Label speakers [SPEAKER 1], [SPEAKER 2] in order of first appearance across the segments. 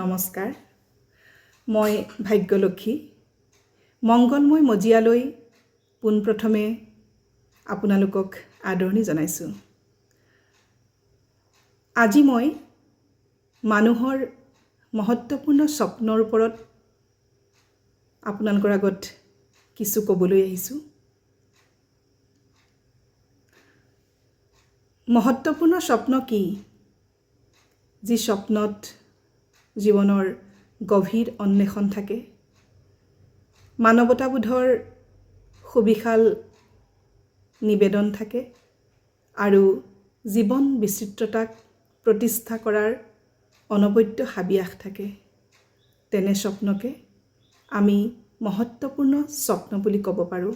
[SPEAKER 1] নমস্কাৰ। মই ভাগ্যলক্ষী। মংগলময় মজিয়ালৈ পোনপ্ৰথমে আপোনালোকক আদৰণি জনাইছোঁ। আজি মই মানুহৰ মহত্বপূৰ্ণ স্বপ্নৰ ওপৰত আপোনালোকৰ আগত কিছু ক'বলৈ আহিছোঁ। মহত্বপূৰ্ণ স্বপ্ন কি? যি স্বপ্নত জীৱনৰ গভীৰ অন্বেষণ থাকে। মানৱতাবোধৰ সুবিশাল নিবেদন থাকে আৰু জীৱন বিচিত্ৰতাক প্ৰতিষ্ঠা কৰাৰ অনবদ্য হাবিয়াস থাকে। তেনে স্বপ্নকে আমি মহত্বপূৰ্ণ স্বপ্ন বুলি ক'ব পাৰোঁ।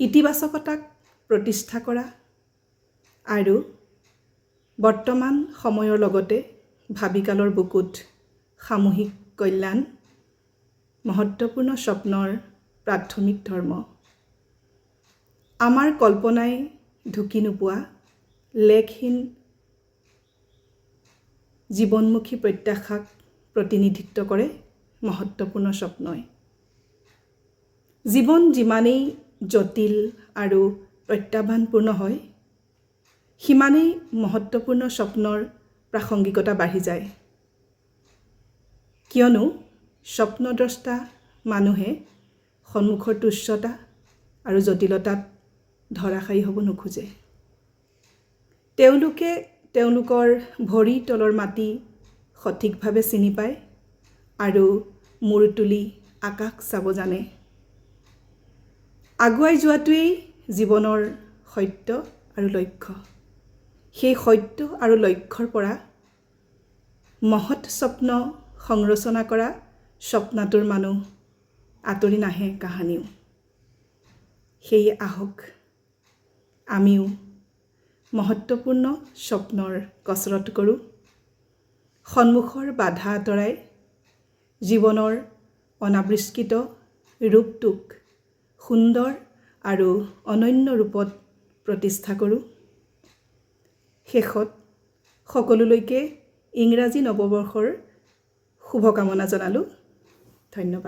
[SPEAKER 1] ইতিবাচকতাক প্ৰতিষ্ঠা কৰা আৰু বৰ্তমান সময়ৰ লগতে ভাবিকালৰ বুকুত সামূহিক কল্যাণ, মহত্বপূৰ্ণ স্বপ্নৰ প্ৰাথমিক ধৰ্ম। আমাৰ কল্পনাই ঢুকি নোপোৱা লেখহীন জীৱনমুখী প্ৰত্যাশাক প্ৰতিনিধিত্ব কৰে মহত্বপূৰ্ণ স্বপ্নই। জীৱন যিমানেই জটিল আৰু প্ৰত্যাহ্বানপূৰ্ণ হয়, সিমানেই মহত্বপূৰ্ণ স্বপ্নৰ প্ৰাসংগিকতা বাঢ়ি যায়। কিয়নো স্বপ্নদ্ৰষ্টা মানুহে সন্মুখৰ তুচ্ছতা আৰু জটিলতাত ধৰাশায়ী হ'ব নোখোজে। তেওঁলোকে তেওঁলোকৰ ভৰিৰ তলৰ মাটি সঠিকভাৱে চিনি পায় আৰু মূৰ তুলি আকাশ চাব জানে। আগুৱাই যোৱাটোৱেই জীৱনৰ সত্য আৰু লক্ষ্য। সেই সত্য আৰু লক্ষ্যৰ পৰা মহৎ স্বপ্ন সংৰচনা কৰা স্বপ্নাতুৰ মানুহ আঁতৰি নাহে কাহানিও। সেয়ে আহক আমিও মহত্বপূৰ্ণ স্বপ্নৰ কচৰত কৰোঁ সন্মুখৰ বাধা আঁতৰাই জীৱনৰ অনাৱৃষ্কৃত ৰূপটোক সুন্দৰ আৰু অনন্য ৰূপত প্ৰতিষ্ঠা কৰোঁ। শেষত সকলোলৈকে ইংৰাজী নৱবৰ্ষৰ শুভকামনা জনালোঁ। ধন্যবাদ।